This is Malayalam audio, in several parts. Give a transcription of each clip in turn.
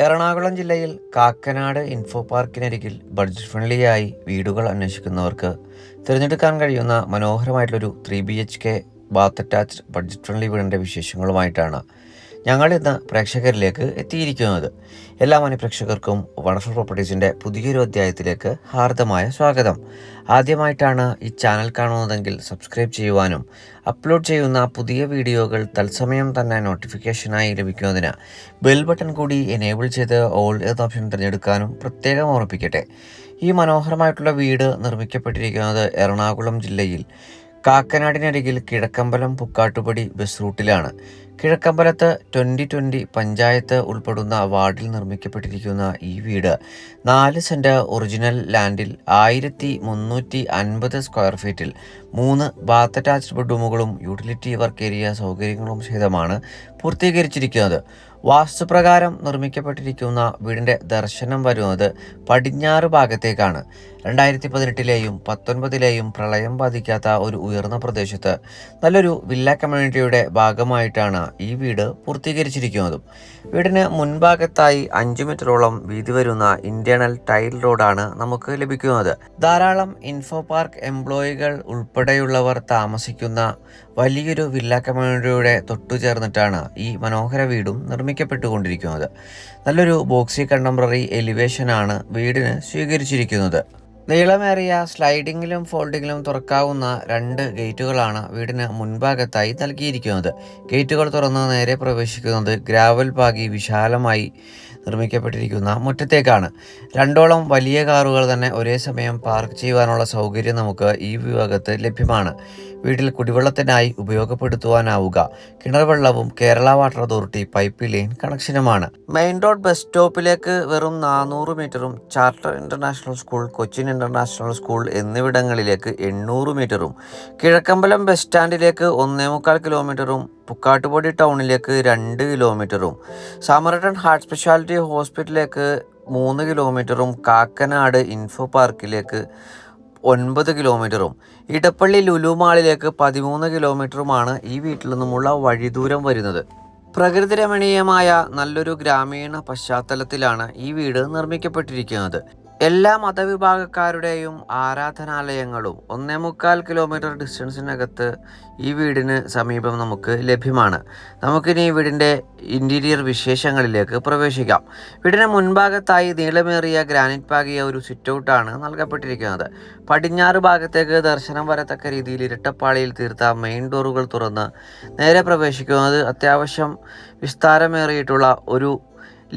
എറണാകുളം ജില്ലയിൽ കാക്കനാട് ഇൻഫോ പാർക്കിനരികിൽ ബഡ്ജറ്റ് ഫ്രണ്ട്ലിയായി വീടുകൾ അന്വേഷിക്കുന്നവർക്ക് തിരഞ്ഞെടുക്കാൻ കഴിയുന്ന മനോഹരമായിട്ടുള്ളൊരു three B H K bath attached budget friendly വീടിന്റെ വിശേഷങ്ങളുമായിട്ടാണ് ഞങ്ങൾ ഇന്ന് പ്രേക്ഷകരിലേക്ക് എത്തിയിരിക്കുന്നത്. എല്ലാ മനഃപ്രേക്ഷകർക്കും വണ്ടർഫുൾ പ്രോപ്പർട്ടീസിന്റെ പുതിയൊരു അധ്യായത്തിലേക്ക് ഹാർദമായ സ്വാഗതം. ആദ്യമായിട്ടാണ് ഈ ചാനൽ കാണുന്നതെങ്കിൽ സബ്സ്ക്രൈബ് ചെയ്യുവാനും അപ്ലോഡ് ചെയ്യുന്ന പുതിയ വീഡിയോകൾ തത്സമയം തന്നെ നോട്ടിഫിക്കേഷനായി ലഭിക്കുന്നതിന് ബെൽ ബട്ടൺ കൂടി എനേബിൾ ചെയ്ത് ഓൾ എന്ന ഓപ്ഷൻ തിരഞ്ഞെടുക്കാനും പ്രത്യേകം ഓർമ്മിപ്പിക്കട്ടെ. ഈ മനോഹരമായിട്ടുള്ള വീട് നിർമ്മിക്കപ്പെട്ടിരിക്കുന്നത് എറണാകുളം ജില്ലയിൽ കാക്കനാടിനരികിൽ കിഴക്കമ്പലം പുക്കാട്ടുപടി ബസ് റൂട്ടിലാണ്. കിഴക്കമ്പലത്ത് ട്വന്റി ട്വന്റി പഞ്ചായത്ത് ഉൾപ്പെടുന്ന വാർഡിൽ നിർമ്മിക്കപ്പെട്ടിരിക്കുന്ന ഈ വീട് നാല് സെന്റ് ഒറിജിനൽ ലാൻഡിൽ ആയിരത്തി മുന്നൂറ്റി അൻപത് സ്ക്വയർ ഫീറ്റിൽ മൂന്ന് ബാത്ത് അറ്റാച്ച്ഡ് ബെഡ്റൂമുകളും യൂട്ടിലിറ്റി വർക്ക് ഏരിയ സൗകര്യങ്ങളും സഹിതമാണ് പൂർത്തീകരിച്ചിരിക്കുന്നത്. വാസ്തുപ്രകാരം നിർമ്മിക്കപ്പെട്ടിരിക്കുന്ന വീടിന്റെ ദർശനം വരുന്നത് പടിഞ്ഞാറ് ഭാഗത്തേക്കാണ്. രണ്ടായിരത്തി പതിനെട്ടിലെയും പത്തൊൻപതിലെയും പ്രളയം ബാധിക്കാത്ത ഒരു ഉയർന്ന പ്രദേശത്ത് നല്ലൊരു വില്ല കമ്മ്യൂണിറ്റിയുടെ ഭാഗമായിട്ടാണ് ഈ വീട് പൂർത്തീകരിച്ചിരിക്കുന്നതും. വീടിന് മുൻഭാഗത്തായി അഞ്ച് മീറ്ററോളം വീതി വരുന്ന ഇന്റേണൽ ടൈൽ റോഡാണ് നമുക്ക് ലഭിക്കുന്നത്. ധാരാളം ഇൻഫോ പാർക്ക് എംപ്ലോയികൾ ഉൾപ്പെടെയുള്ളവർ താമസിക്കുന്ന വലിയൊരു വില്ല കമ്മ്യൂണിറ്റിയുടെ തൊട്ടു ചേർന്നിട്ടാണ് ഈ മനോഹര വീടും നിർമ്മിക്കപ്പെട്ടുകൊണ്ടിരിക്കുന്നത്. നല്ലൊരു ബോക്സി കണ്ടംപററി എലിവേഷനാണ് വീടിന് സ്വീകരിച്ചിരിക്കുന്നത്. നീളമേറിയ സ്ലൈഡിങ്ങിലും ഫോൾഡിങ്ങിലും തുറക്കാവുന്ന രണ്ട് ഗേറ്റുകളാണ് വീടിന് മുൻഭാഗത്തായി നൽകിയിരിക്കുന്നത്. ഗേറ്റുകൾ തുറന്ന് നേരെ പ്രവേശിക്കുന്നത് ഗ്രാവൽ പാകി വിശാലമായി നിർമ്മിക്കപ്പെട്ടിരിക്കുന്ന മുറ്റത്തേക്കാണ്. രണ്ടോളം വലിയ കാറുകൾ തന്നെ ഒരേ സമയം പാർക്ക് ചെയ്യുവാനുള്ള സൗകര്യം നമുക്ക് ഈ വിഭാഗത്ത് ലഭ്യമാണ്. വീട്ടിൽ കുടിവെള്ളത്തിനായി ഉപയോഗപ്പെടുത്തുവാനാവുക. കിണർ വെള്ളവും Kerala water authority pipe line കണക്ഷനുമാണ്. Main road bus സ്റ്റോപ്പിലേക്ക് വെറും നാനൂറ് മീറ്ററും charter international school Cochin international school എന്നിവിടങ്ങളിലേക്ക് എണ്ണൂറ് മീറ്ററും കിഴക്കമ്പലം ബസ് സ്റ്റാൻഡിലേക്ക് ഒന്നേ മുക്കാൽ കിലോമീറ്ററും പുക്കാട്ടുപൊടി ടൗണിലേക്ക് രണ്ട് കിലോമീറ്ററും സമരട്ടൺ ഹാർട്ട് സ്പെഷ്യാലിറ്റി ഹോസ്പിറ്റലിലേക്ക് മൂന്ന് കിലോമീറ്ററും കാക്കനാട് ഇൻഫോ പാർക്കിലേക്ക് ഒൻപത് കിലോമീറ്ററും ഇടപ്പള്ളി ലുലുമാളിലേക്ക് പതിമൂന്ന് കിലോമീറ്ററുമാണ് ഈ വീട്ടിൽ നിന്നുമുള്ള വഴിദൂരം വരുന്നത്. പ്രകൃതി രമണീയമായ നല്ലൊരു ഗ്രാമീണ പശ്ചാത്തലത്തിലാണ് ഈ വീട് നിർമ്മിക്കപ്പെട്ടിരിക്കുന്നത്. എല്ലാ മതവിഭാഗക്കാരുടെയും ആരാധനാലയങ്ങളും ഒന്നേ മുക്കാൽ കിലോമീറ്റർ ഡിസ്റ്റൻസിനകത്ത് ഈ വീടിന് സമീപം നമുക്ക് ലഭ്യമാണ്. നമുക്കിനി ഈ വീടിന്റെ ഇന്റീരിയർ വിശേഷങ്ങളിലേക്ക് പ്രവേശിക്കാം. വീടിന് മുൻഭാഗത്തായി നീളമേറിയ ഗ്രാനൈറ്റ് പാകിയ ഒരു സിറ്റൗട്ടാണ് നൽകപ്പെട്ടിരിക്കുന്നത്. പടിഞ്ഞാറ് ഭാഗത്തേക്ക് ദർശനം വരത്തക്ക രീതിയിൽ ഇരട്ടപ്പാളിയിൽ തീർത്ത മെയിൻ ഡോറുകൾ തുറന്ന് നേരെ പ്രവേശിക്കുന്നത് അത്യാവശ്യം വിസ്താരമേറിയിട്ടുള്ള ഒരു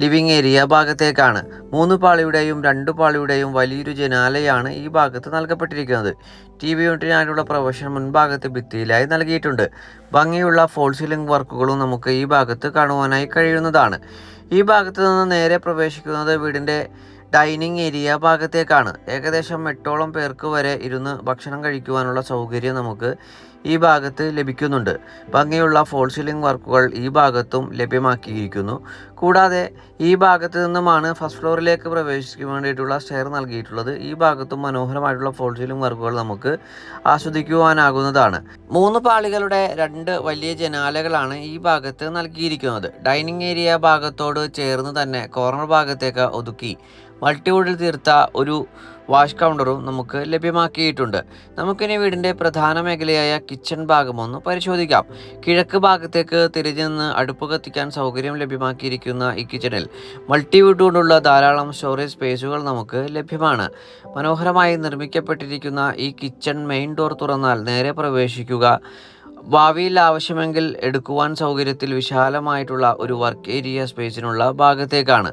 ലിവിംഗ് ഏരിയ ഭാഗത്തേക്കാണ്. മൂന്ന് പാളിയുടെയും രണ്ട് പാളിയുടെയും വലിയൊരു ജനാലയാണ് ഈ ഭാഗത്ത് നൽകപ്പെട്ടിരിക്കുന്നത്. ടി വി യൂണിറ്റിനായിട്ടുള്ള പ്രൊഫഷൻ മുൻഭാഗത്ത് ഭിത്തിയിലായി നൽകിയിട്ടുണ്ട്. ഭംഗിയുള്ള ഫോൾ സീലിംഗ് വർക്കുകളും നമുക്ക് ഈ ഭാഗത്ത് കാണുവാനായി കഴിയുന്നതാണ്. ഈ ഭാഗത്ത് നിന്ന് നേരെ പ്രവേശിക്കുന്നത് വീടിന്റെ ഡൈനിങ് ഏരിയ ഭാഗത്തേക്കാണ്. ഏകദേശം എട്ടോളം പേർക്ക് വരെ ഇരുന്ന് ഭക്ഷണം കഴിക്കുവാനുള്ള സൗകര്യം നമുക്ക് ഈ ഭാഗത്ത് ലഭിക്കുന്നുണ്ട്. ഭംഗിയുള്ള ഫോൾ സീലിംഗ് വർക്കുകൾ ഈ ഭാഗത്തും ലഭ്യമാക്കിയിരിക്കുന്നു. കൂടാതെ ഈ ഭാഗത്ത് നിന്നുമാണ് ഫസ്റ്റ് ഫ്ലോറിലേക്ക് പ്രവേശിക്കാൻ വേണ്ടിയിട്ടുള്ള സ്റ്റെയർ നൽകിയിട്ടുള്ളത്. ഈ ഭാഗത്തും മനോഹരമായിട്ടുള്ള ഫോൾ സീലിംഗ് വർക്കുകൾ നമുക്ക് ആസ്വദിക്കുവാനാകുന്നതാണ്. മൂന്ന് പാളികളുടെ രണ്ട് വലിയ ജനാലകളാണ് ഈ ഭാഗത്ത് നൽകിയിരിക്കുന്നത്. ഡൈനിങ് ഏരിയ ഭാഗത്തോട് ചേർന്ന് തന്നെ കോർണർ ഭാഗത്തേക്ക് ഒതുക്കി മൾട്ടിവുഡിൽ തീർത്ത ഒരു വാഷ് കൗണ്ടറും നമുക്ക് ലഭ്യമാക്കിയിട്ടുണ്ട്. നമുക്കിനി വീടിന്റെ പ്രധാന മേഖലയായ കിച്ചൺ ഭാഗം ഒന്ന് പരിശോധിക്കാം. കിഴക്ക് ഭാഗത്തേക്ക് തിരിഞ്ഞു നിന്ന് അടുപ്പ് കത്തിക്കാൻ സൗകര്യം ലഭ്യമാക്കിയിരിക്കുന്ന ഈ കിച്ചണിൽ മൾട്ടിവുഡ് കൊണ്ടുള്ള ധാരാളം സ്റ്റോറേജ് സ്പേസുകൾ നമുക്ക് ലഭ്യമാണ്. മനോഹരമായി നിർമ്മിക്കപ്പെട്ടിരിക്കുന്ന ഈ കിച്ചൺ മെയിൻ ഡോർ തുറന്നാൽ നേരെ പ്രവേശിക്കുക. ഭാവിയിൽ ആവശ്യമെങ്കിൽ എടുക്കുവാൻ സൗകര്യത്തിൽ വിശാലമായിട്ടുള്ള ഒരു വർക്ക് ഏരിയ സ്പേസിനുള്ള ഭാഗത്തേക്കാണ്.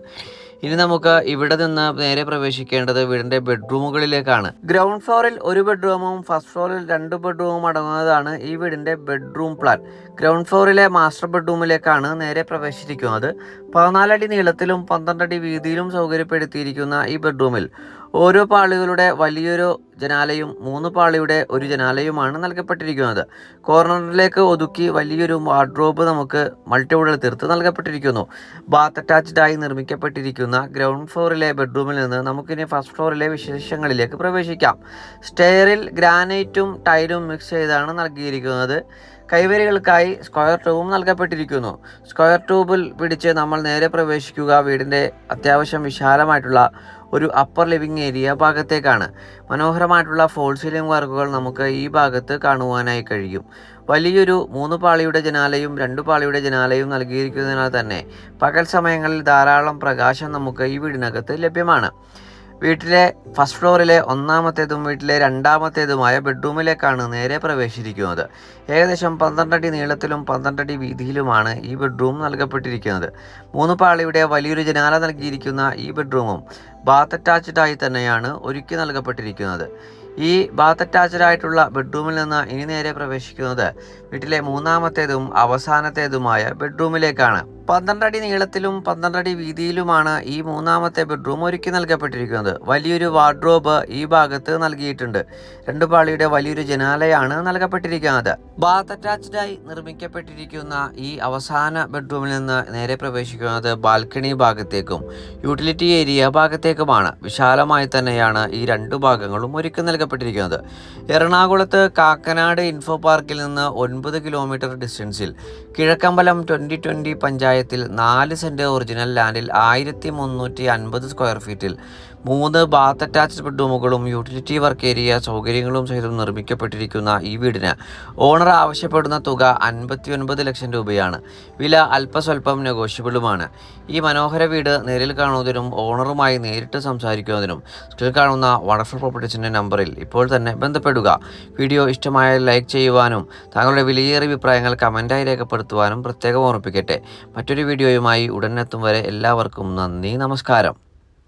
ഇനി നമുക്ക് ഇവിടെ നിന്ന് നേരെ പ്രവേശിക്കേണ്ടത് വീടിന്റെ ബെഡ്റൂമുകളിലേക്കാണ്. ഗ്രൗണ്ട് ഫ്ലോറിൽ ഒരു ബെഡ്റൂമും ഫസ്റ്റ് ഫ്ലോറിൽ രണ്ട് ബെഡ്റൂമും അടങ്ങുന്നതാണ് ഈ വീടിന്റെ ബെഡ്റൂം പ്ലാൻ. ഗ്രൗണ്ട് ഫ്ലോറിലെ മാസ്റ്റർ ബെഡ്റൂമിലേക്കാണ് നേരെ പ്രവേശിച്ചിരിക്കുന്നത്. പതിനാലടി നീളത്തിലും പന്ത്രണ്ടടി വീതിയിലും സൗകര്യപ്പെടുത്തിയിരിക്കുന്ന ഈ ബെഡ്റൂമിൽ ഓരോ പാളികളുടെ വലിയൊരു ജനാലയും മൂന്ന് പാളിയുടെ ഒരു ജനാലയുമാണ് നൽകപ്പെട്ടിരിക്കുന്നത്. കോർണറിലേക്ക് ഒതുക്കി വലിയൊരു വാർഡ്രോബ് നമുക്ക് മൾട്ടിവുഡിൽ തീർത്ത് നൽകപ്പെട്ടിരിക്കുന്നു. ബാത്ത് അറ്റാച്ച്ഡ് ആയി നിർമ്മിക്കപ്പെട്ടിരിക്കുന്ന ഗ്രൗണ്ട് ഫ്ലോറിലെ ബെഡ്റൂമിൽ നിന്ന് നമുക്കിനി ഫസ്റ്റ് ഫ്ലോറിലെ വിശേഷങ്ങളിലേക്ക് പ്രവേശിക്കാം. സ്റ്റെയറിൽ ഗ്രാനൈറ്റും ടൈലും മിക്സ് ചെയ്താണ് നൽകിയിരിക്കുന്നത്. കൈവരികൾക്കായി സ്ക്വയർ ട്യൂബും നൽകപ്പെട്ടിരിക്കുന്നു. സ്ക്വയർ ട്യൂബിൽ പിടിച്ച് നമ്മൾ നേരെ പ്രവേശിക്കുക വീടിന്റെ അത്യാവശ്യം വിശാലമായിട്ടുള്ള ഒരു അപ്പർ ലിവിംഗ് ഏരിയ ഭാഗത്തേക്കാണ്. മനോഹരമായിട്ടുള്ള ഫോൾ സീലിംഗ് വർക്കുകൾ നമുക്ക് ഈ ഭാഗത്ത് കാണുവാനായി കഴിയും. വലിയൊരു മൂന്ന് പാളിയുടെ ജനാലയും രണ്ടു പാളിയുടെ ജനാലയും നൽകിയിരിക്കുന്നതിനാൽ തന്നെ പകൽ സമയങ്ങളിൽ ധാരാളം പ്രകാശം നമുക്ക് ഈ വീടിനകത്ത് ലഭ്യമാണ്. വീട്ടിലെ ഫസ്റ്റ് ഫ്ലോറിലെ ഒന്നാമത്തേതും വീട്ടിലെ രണ്ടാമത്തേതുമായ ബെഡ്റൂമിലേക്കാണ് നേരെ പ്രവേശിച്ചിരിക്കുന്നത്. ഏകദേശം പന്ത്രണ്ടടി നീളത്തിലും പന്ത്രണ്ടടി വീതിയിലുമാണ് ഈ ബെഡ്റൂം നൽകപ്പെട്ടിരിക്കുന്നത്. മൂന്ന് പാളിയുടെ വലിയൊരു ജനാല നൽകിയിരിക്കുന്ന ഈ ബെഡ്റൂമും ബാത്ത് അറ്റാച്ച്ഡ് ആയി തന്നെയാണ് ഒരുക്കി നൽകപ്പെട്ടിരിക്കുന്നത്. ഈ ബാത്ത് അറ്റാച്ച്ഡ് ആയിട്ടുള്ള ബെഡ്റൂമിൽ നിന്ന് ഇനി നേരെ പ്രവേശിക്കുന്നത് വീട്ടിലെ മൂന്നാമത്തേതും അവസാനത്തേതുമായ ബെഡ്റൂമിലേക്കാണ് പന്ത്രണ്ടടി നീളത്തിലും പന്ത്രണ്ടടി വീതിയിലുമാണ് ഈ മൂന്നാമത്തെ ബെഡ്റൂം ഒരുക്കി നൽകപ്പെട്ടിരിക്കുന്നത്. വലിയൊരു വാർഡ്രോബ് ഈ ഭാഗത്ത് നൽകിയിട്ടുണ്ട്. രണ്ടു പാളിയുടെ വലിയൊരു ജനാലയാണ് നൽകപ്പെട്ടിരിക്കുന്നത്. ബാത്ത് അറ്റാച്ച്ഡായി നിർമ്മിക്കപ്പെട്ടിരിക്കുന്ന ഈ അവസാന ബെഡ്റൂമിൽ നിന്ന് നേരെ പ്രവേശിക്കുന്നത് ബാൽക്കണി ഭാഗത്തേക്കും യൂട്ടിലിറ്റി ഏരിയ ഭാഗത്തേക്കുമാണ്. വിശാലമായി തന്നെയാണ് ഈ രണ്ടു ഭാഗങ്ങളും ഒരുക്കി നൽകപ്പെട്ടിരിക്കുന്നത്. എറണാകുളത്ത് കാക്കനാട് ഇൻഫോ പാർക്കിൽ നിന്ന് ഒൻപത് കിലോമീറ്റർ ഡിസ്റ്റൻസിൽ കിഴക്കമ്പലം ട്വന്റി ട്വന്റി പഞ്ചായത്തിൽ നാല് സെന്റ് ഒറിജിനൽ ലാൻഡിൽ ആയിരത്തി മുന്നൂറ്റി അൻപത് സ്ക്വയർ ഫീറ്റിൽ മൂന്ന് ബാത്ത് അറ്റാച്ച്ഡ് ബെഡ്റൂമുകളും യൂട്ടിലിറ്റി വർക്ക് ഏരിയ സൗകര്യങ്ങളും സഹിതം നിർമ്മിക്കപ്പെട്ടിരിക്കുന്ന ഈ വീടിന് ഓണർ ആവശ്യപ്പെടുന്ന തുക അൻപത്തി ഒൻപത് ലക്ഷം രൂപയാണ്. വില അല്പസ്വല്പം നെഗോഷ്യബിളുമാണ് ഈ മനോഹര വീട് നേരിൽ കാണുന്നതിനും ഓണറുമായി നേരിട്ട് സംസാരിക്കുന്നതിനും സ്ക്രീൻ കാണുന്ന വണ്ടർഫുൾ പ്രോപ്പർട്ടീസിന്റെ നമ്പറിൽ ഇപ്പോൾ തന്നെ ബന്ധപ്പെടുക. വീഡിയോ ഇഷ്ടമായ ലൈക്ക് ചെയ്യുവാനും താങ്കളുടെ വിലയേറിയ അഭിപ്രായങ്ങൾ കമന്റായി രേഖപ്പെടുത്തുവാനും പ്രത്യേകം ഓർമ്മിപ്പിക്കട്ടെ. മറ്റൊരു വീഡിയോയുമായി ഉടനെത്തും വരെ എല്ലാവർക്കും നന്ദി നമസ്കാരം.